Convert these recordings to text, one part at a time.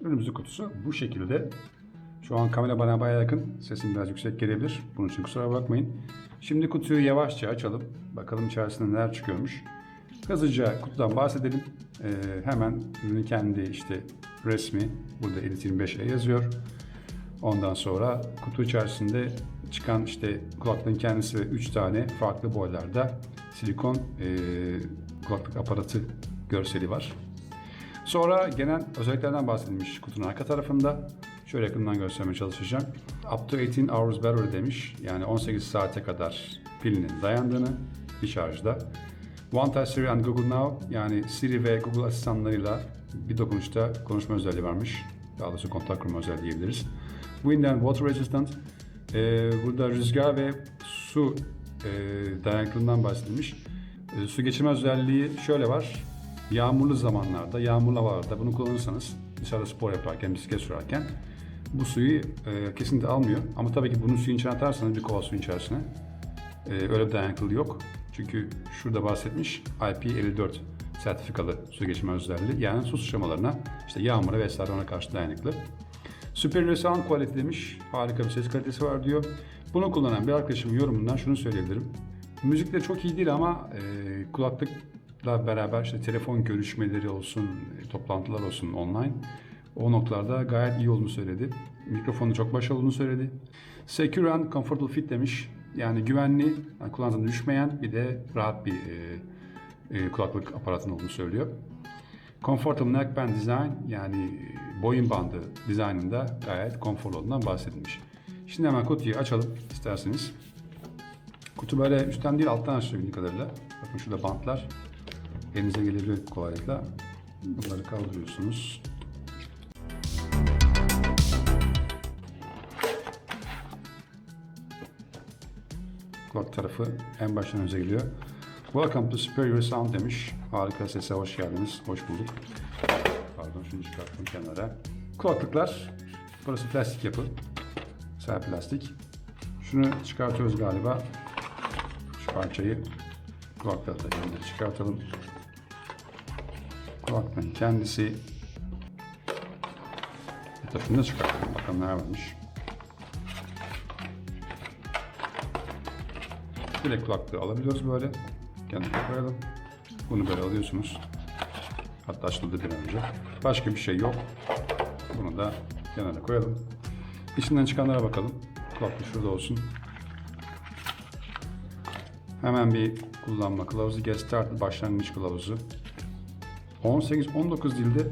Ürünümüzün kutusu bu şekilde. Şu an kamera bana bayağı yakın. Sesim biraz yüksek gelebilir. Bunun için kusura bakmayın. Şimdi kutuyu yavaşça açalım. Bakalım içerisinde neler çıkıyormuş. Hızlıca kutudan bahsedelim. Ee, hemen ürünün kendi işte resmi. Burada Elite 25E yazıyor. Ondan sonra kutu içerisinde çıkan işte kulaklığın kendisi ve 3 tane farklı boylarda silikon eee, kulaklık aparatı görseli var. Sonra genel özelliklerden bahsedilmiş kutunun arka tarafında. Şöyle yakından göstermeye çalışacağım. Up to 18 hours battery demiş. Yani 18 saate kadar pilinin dayandığını bir şarjda. One Touch Siri and Google Now yani Siri ve Google asistanlarıyla bir dokunuşta konuşma özelliği varmış. Daha doğrusu kontak kurma özelliği diyebiliriz. Wind and Water Resistant. Ee, burada rüzgar ve su e, dayanıklılığından bahsedilmiş. E, su geçirme özelliği şöyle var. Yağmurlu zamanlarda, yağmurlu havalarda bunu kullanırsanız dışarıda spor yaparken, bisiklet sürerken bu suyu e, kesinlikle almıyor. Ama tabii ki bunu suyun içine atarsanız bir kova suyun içerisine e, öyle bir dayanıklılığı yok. Çünkü şurada bahsetmiş IP54 sertifikalı su geçirme özelliği. Yani su sıçramalarına, işte yağmura vesaire ona karşı dayanıklı. Superior sound quality demiş. Harika bir ses kalitesi var diyor. Bunu kullanan bir arkadaşımın yorumundan şunu söyleyebilirim. Müzikle çok iyi değil ama e, kulaklıkla beraber işte telefon görüşmeleri olsun, toplantılar olsun online. O noktalarda gayet iyi olduğunu söyledi. Mikrofonu çok başarılı olduğunu söyledi. Secure and comfortable fit demiş. Yani güvenli, yani kulağınıza düşmeyen bir de rahat bir e, e, kulaklık aparatının olduğunu söylüyor. Comfortable neckband design yani boyun bandı dizaynında gayet konforlu olduğundan bahsedilmiş. Şimdi hemen kutuyu açalım isterseniz. Kutu böyle üstten değil alttan açılıyor bildiğim kadarıyla. Bakın şurada bantlar elinize gelebilir kolaylıkla. Bunları kaldırıyorsunuz. Kulak tarafı en baştan önce geliyor. Welcome to Superior Sound demiş. Harika sese hoş geldiniz. Hoş bulduk. Pardon şunu çıkarttım kenara. Kulaklıklar. Burası plastik yapı. Sert plastik. Şunu çıkartıyoruz galiba. Şu parçayı yanına çıkartalım. Kulaklığın kendisi. Etrafını çıkartalım. Bakalım ne varmış. Direkt kulaklığı alabiliyoruz böyle. Kenara koyalım. Bunu böyle alıyorsunuz. Hatta açıldı bir önce. Başka bir şey yok. Bunu da kenara koyalım. İçinden çıkanlara bakalım. Kulaklık şurada olsun. Hemen bir kullanma kılavuzu. Get Started başlangıç kılavuzu. 18-19 dilde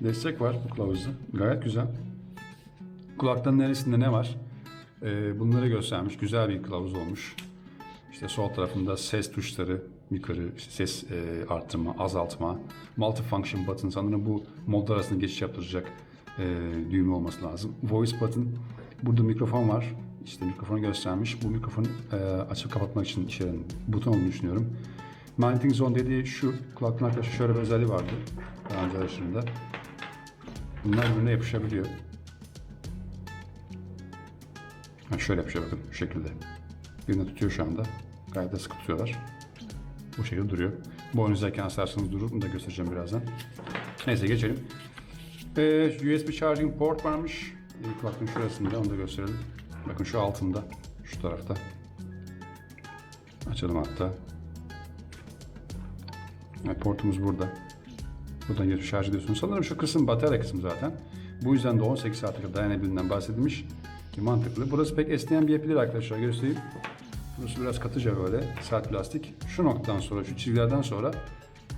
destek var bu kılavuzda. Gayet güzel. Kulaklığın neresinde ne var? Ee, bunları göstermiş. Güzel bir kılavuz olmuş. İşte sol tarafında ses tuşları, yukarı ses e, arttırma, azaltma, multifunction button sanırım bu modlar arasında geçiş yaptıracak e, düğme olması lazım. Voice button, burada mikrofon var. İşte mikrofonu göstermiş. Bu mikrofonu e, açıp kapatmak için yarayan buton olduğunu düşünüyorum. Mounting zone dediği şu kulaklığın arkadaşı şöyle bir özelliği vardı. Daha önce araştırımda. Bunlar birbirine yapışabiliyor. Ha, şöyle yapışıyor bakın şu şekilde. Birini tutuyor şu anda. Gayet de sıkı tutuyorlar. Bu şekilde duruyor. Boynuzayken asarsanız durur. Bunu da göstereceğim birazdan. Neyse geçelim. Ee, USB charging port varmış. Ee, kulaklığın şurasında onu da gösterelim. Bakın şu altında. Şu tarafta. Açalım hatta. Evet, portumuz burada. Buradan girip şarj ediyorsunuz. Sanırım şu kısım batarya kısmı zaten. Bu yüzden de 18 saate kadar dayanabiliğinden bahsedilmiş. Ki mantıklı. Burası pek esneyen bir yapı değil arkadaşlar. Göstereyim. Burası biraz katıca böyle. Sert plastik. Şu noktadan sonra, şu çizgilerden sonra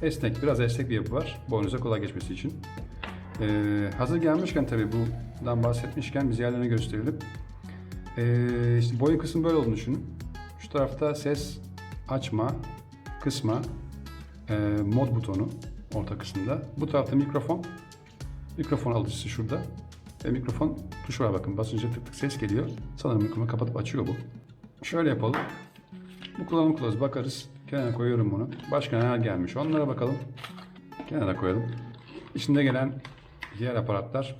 esnek, biraz esnek bir yapı var. Boynunuza kolay geçmesi için. Ee, hazır gelmişken tabii bundan bahsetmişken biz yerlerini gösterelim. Ee, işte boyun kısmı böyle olduğunu düşünün. Şu tarafta ses açma, kısma, e, mod butonu orta kısımda. Bu tarafta mikrofon. Mikrofon alıcısı şurada. Ve mikrofon tuşu var bakın. Basınca tık tık ses geliyor. Sanırım mikrofonu kapatıp açıyor bu. Şöyle yapalım. Bu kullanım kılavuzu bakarız. Kenara koyuyorum bunu. Başka neler gelmiş onlara bakalım. Kenara koyalım. İçinde gelen diğer aparatlar.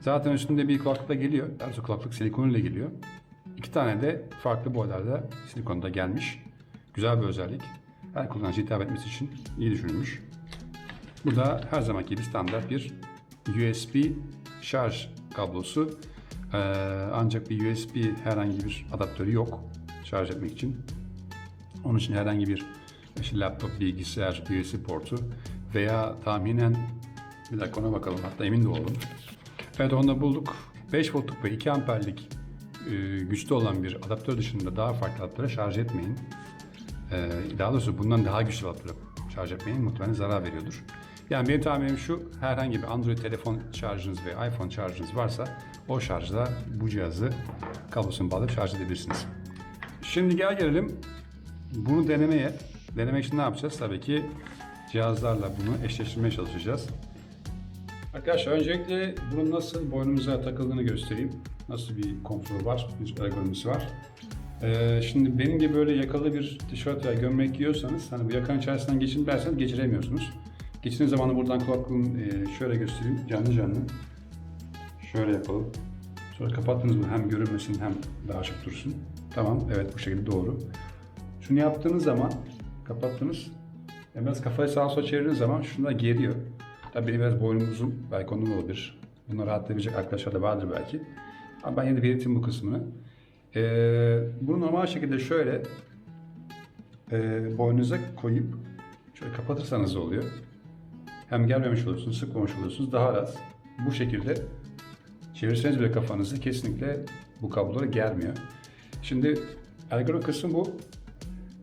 Zaten üstünde bir kulaklık da geliyor. Daha kulaklık silikonuyla geliyor. İki tane de farklı boylarda silikonda gelmiş. Güzel bir özellik. Her kullanıcı hitap etmesi için iyi düşünülmüş. Bu da her zamanki gibi standart bir USB şarj kablosu. Ee, ancak bir USB herhangi bir adaptörü yok şarj etmek için. Onun için herhangi bir işte laptop, bilgisayar, USB portu veya tahminen bir dakika ona bakalım hatta emin de oldum. Evet onu da bulduk. 5 voltluk ve 2 amperlik e, güçte olan bir adaptör dışında daha farklı adaptöre şarj etmeyin. E, daha doğrusu bundan daha güçlü adaptöre şarj etmeyin muhtemelen zarar veriyordur. Yani benim tahminim şu herhangi bir Android telefon şarjınız ve iPhone şarjınız varsa o şarjla bu cihazı kablosunu bağlayıp şarj edebilirsiniz. Şimdi gel gelelim bunu denemeye. Denemek için ne yapacağız? Tabii ki cihazlarla bunu eşleştirmeye çalışacağız. Arkadaşlar öncelikle bunun nasıl boynumuza takıldığını göstereyim. Nasıl bir konforu var, bir ergonomisi var. Ee, şimdi benim gibi böyle yakalı bir tişört veya gömlek giyiyorsanız hani bu yakanın içerisinden geçin derseniz geçiremiyorsunuz. Geçtiğiniz zaman da buradan kulaklığın e, şöyle göstereyim canlı canlı. Şöyle yapalım. Sonra kapattınız mı hem görünmesin hem daha açık dursun. Tamam evet bu şekilde doğru. Şunu yaptığınız zaman kapattınız. Yani biraz kafayı sağa sola çevirdiğiniz zaman şunu da geriyor. Tabii benim biraz boynum uzun. Belki ondan olabilir. Bunu rahatlayabilecek arkadaşlar da vardır belki. Ama ben yine belirteyim bu kısmını. Ee, bunu normal şekilde şöyle e, boynunuza koyup şöyle kapatırsanız oluyor. Hem gelmemiş oluyorsunuz, sıkmamış oluyorsunuz. Daha rahat. Bu şekilde çevirseniz bile kafanızı kesinlikle bu kablolara gelmiyor. Şimdi ergonom kısmı bu.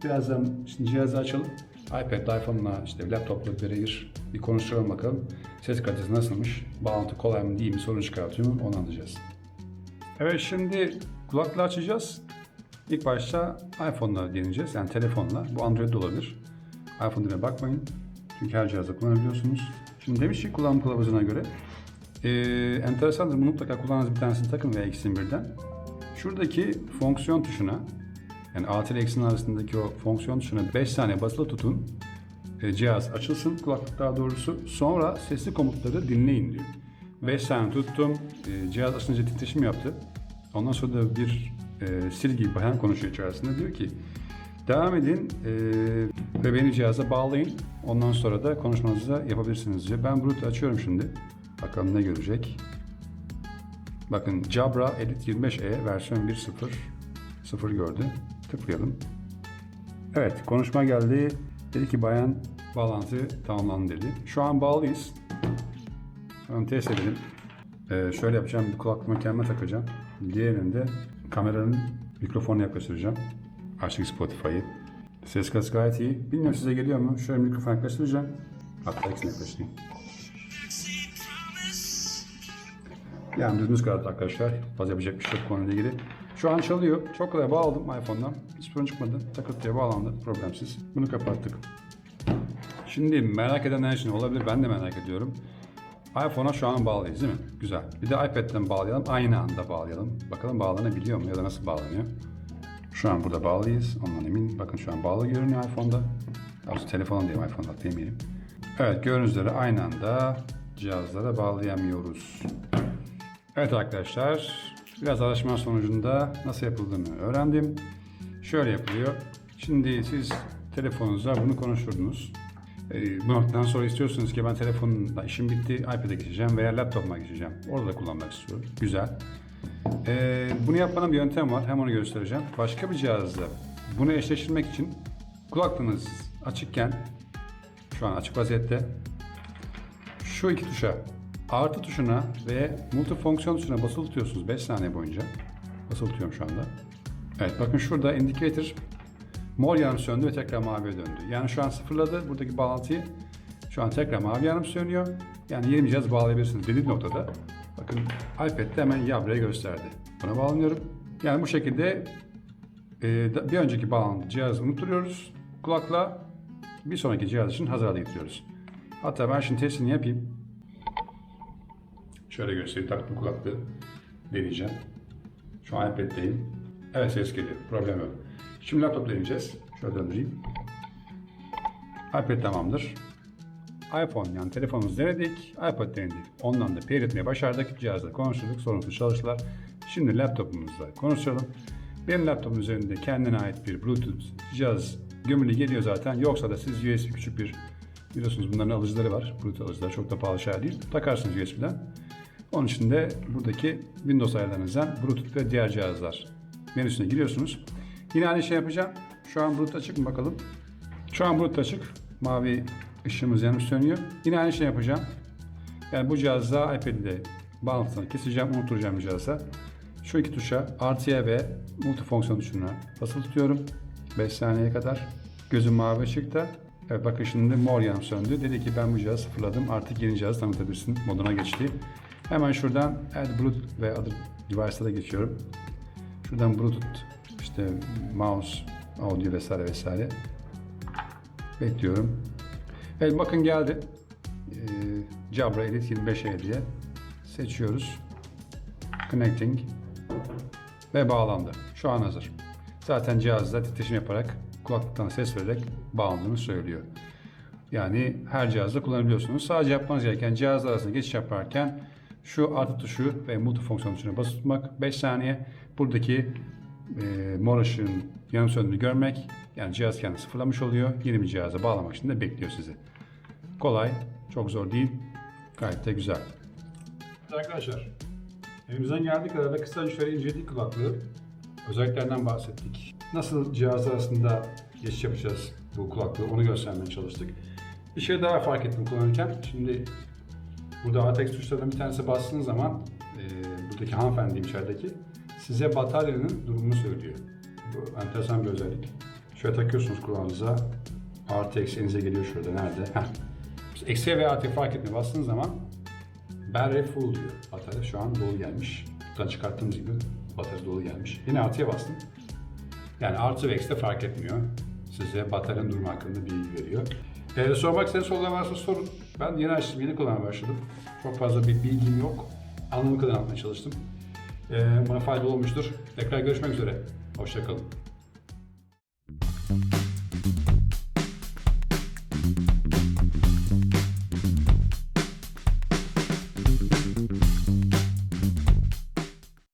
Birazdan şimdi cihazı açalım. iPad, iPhone'la işte laptopla birebir bir konuşturalım bakalım. Ses kalitesi nasılmış? Bağlantı kolay mı değil mi? Sorun çıkartıyor mu? Onu anlayacağız. Evet şimdi kulaklığı açacağız. İlk başta iPhone'la deneyeceğiz. Yani telefonla. Bu Android olabilir. iPhone demeye bakmayın. Çünkü her cihazda kullanabiliyorsunuz. Şimdi demiş ki kullanım kılavuzuna göre. Ee, enteresandır. Bunu mutlaka kulağınız bir tanesini takın veya ikisini birden. Şuradaki fonksiyon tuşuna yani artı ile eksinin arasındaki o fonksiyon tuşuna 5 saniye basılı tutun. E, cihaz açılsın, kulaklık daha doğrusu. Sonra sesli komutları dinleyin diyor. 5 saniye tuttum. E, cihaz açınca titreşim yaptı. Ondan sonra da bir e, sil gibi bayan konuşuyor içerisinde. Diyor ki devam edin e, ve beni cihaza bağlayın. Ondan sonra da konuşmanızı da yapabilirsiniz diyor. Ben Bluetooth açıyorum şimdi. Bakalım ne görecek. Bakın Jabra Elite 25e versiyon 1.0 0 gördü. Tıklayalım. Evet konuşma geldi. Dedi ki bayan bağlantı tamamlandı dedi. Şu an bağlıyız. Hemen test edelim. Ee, şöyle yapacağım. Bir kulaklığımı kendime takacağım. Diğerinde kameranın mikrofonuna yaklaştıracağım. Açtık Spotify'ı. Ses kalitesi gayet iyi. Bilmiyorum size geliyor mu? Şöyle mikrofon yaklaştıracağım. Hatta ikisini yaklaştırayım. Yani düzgün kaldı arkadaşlar. Fazla yapacak bir şey yok konuyla ilgili. Şu an çalıyor. Çok kolay bağladım iPhone'dan. Hiç sorun çıkmadı. Takırtıya bağlandı. Problemsiz. Bunu kapattık. Şimdi merak edenler için olabilir. Ben de merak ediyorum. iPhone'a şu an bağlıyız değil mi? Güzel. Bir de iPad'den bağlayalım. Aynı anda bağlayalım. Bakalım bağlanabiliyor mu ya da nasıl bağlanıyor. Şu an burada bağlıyız. Ondan emin. Bakın şu an bağlı görünüyor iPhone'da. Daha doğrusu telefon diyeyim iPhone'da demeyelim. Evet gördüğünüz üzere aynı anda cihazlara bağlayamıyoruz. Evet arkadaşlar, biraz araştırma sonucunda nasıl yapıldığını öğrendim. Şöyle yapılıyor. Şimdi siz telefonunuza bunu konuşturdunuz. Ee, bu noktadan sonra istiyorsunuz ki ben telefonla işim bitti, iPad'e geçeceğim veya laptopuma geçeceğim. Orada da kullanmak istiyorum. Güzel. Ee, bunu yapmanın bir yöntem var. Hem onu göstereceğim. Başka bir cihazla bunu eşleştirmek için kulaklığınız açıkken, şu an açık vaziyette, şu iki tuşa artı tuşuna ve multifonksiyon tuşuna basılı tutuyorsunuz 5 saniye boyunca. Basılı tutuyorum şu anda. Evet bakın şurada indicator mor yanım söndü ve tekrar maviye döndü. Yani şu an sıfırladı buradaki bağlantıyı. Şu an tekrar mavi yanım sönüyor. Yani yeni bir cihaz bağlayabilirsiniz dediğim noktada. Bakın iPad'de hemen yabraya gösterdi. Buna bağlanıyorum. Yani bu şekilde e, bir önceki bağlantı cihazı unutturuyoruz. Kulakla bir sonraki cihaz için hazır hale getiriyoruz. Hatta ben şimdi testini yapayım. Şöyle göstereyim taktım kulaklığı. Deneyeceğim. Şu an iPad'deyim. Evet ses geliyor. Problem yok. Şimdi laptop deneyeceğiz. Şöyle döndüreyim. iPad tamamdır. iPhone yani telefonumuzu denedik. iPad denedik. Ondan da pair etmeye başardık. Cihazla konuştuk. Sorunsuz çalıştılar. Şimdi laptopumuzla konuşalım. Benim laptopum üzerinde kendine ait bir Bluetooth cihaz gömülü geliyor zaten. Yoksa da siz USB küçük bir biliyorsunuz bunların alıcıları var. Bluetooth alıcıları çok da pahalı şeyler değil. Takarsınız USB'den. Onun için de buradaki Windows ayarlarınızdan Bluetooth ve diğer cihazlar menüsüne giriyorsunuz. Yine aynı şey yapacağım. Şu an Bluetooth açık mı bakalım. Şu an Bluetooth açık. Mavi ışığımız yanmış sönüyor. Yine aynı şey yapacağım. Yani bu cihazda iPad'de bağlantısını keseceğim, unutturacağım cihaza. Şu iki tuşa artıya ve multifonksiyon tuşuna basılı tutuyorum. 5 saniyeye kadar. Gözüm mavi ışıkta. Evet bakın şimdi mor yan söndü. Dedi ki ben bu cihazı sıfırladım. Artık yeni cihaz tanıtabilirsin moduna geçti. Hemen şuradan Add Bluetooth ve Other Device'lara geçiyorum. Şuradan Bluetooth, işte mouse, audio vesaire vesaire. Bekliyorum. Evet bakın geldi. Ee, Jabra Elite 25E diye seçiyoruz. Connecting ve bağlandı. Şu an hazır. Zaten cihazda titreşim yaparak kulaklıktan ses vererek bağlandığını söylüyor. Yani her cihazda kullanabiliyorsunuz. Sadece yapmanız gereken cihazlar arasında geçiş yaparken şu artı tuşu ve multifonksiyon tuşuna basılı tutmak 5 saniye. Buradaki e, mor ışığın söndüğünü görmek yani cihaz kendini sıfırlamış oluyor. Yeni bir cihaza bağlamak için de bekliyor sizi. Kolay, çok zor değil. Gayet de güzel. Arkadaşlar, elimizden geldiği kadar da kısaca şöyle inceledik kulaklığı. Özelliklerinden bahsettik. Nasıl cihazlar arasında geçiş yapacağız bu kulaklığı onu göstermeye çalıştık. Bir şey daha fark ettim kullanırken. Şimdi burada ATEX tuşlarından bir tanesi bastığınız zaman e, buradaki hanımefendi içerideki size bataryanın durumunu söylüyor. Bu enteresan bir özellik. Şöyle takıyorsunuz kulağınıza. Artı eksi elinize geliyor şurada. Nerede? Eksi ve artı fark etmiyor. Bastığınız zaman battery full diyor. Batarya şu an dolu gelmiş. Buradan çıkarttığımız gibi batarya dolu gelmiş. Yine artıya bastım. Yani artı ve eksi fark etmiyor. Size bataryanın durumu hakkında bilgi veriyor. Ee, sormak istediğiniz sorular varsa sorun. Ben yeni açtım, yeni kullanmaya başladım. Çok fazla bir bilgim yok. Anladığım kadar anlatmaya çalıştım. Ee, bana faydalı olmuştur. Tekrar görüşmek üzere. Hoşçakalın.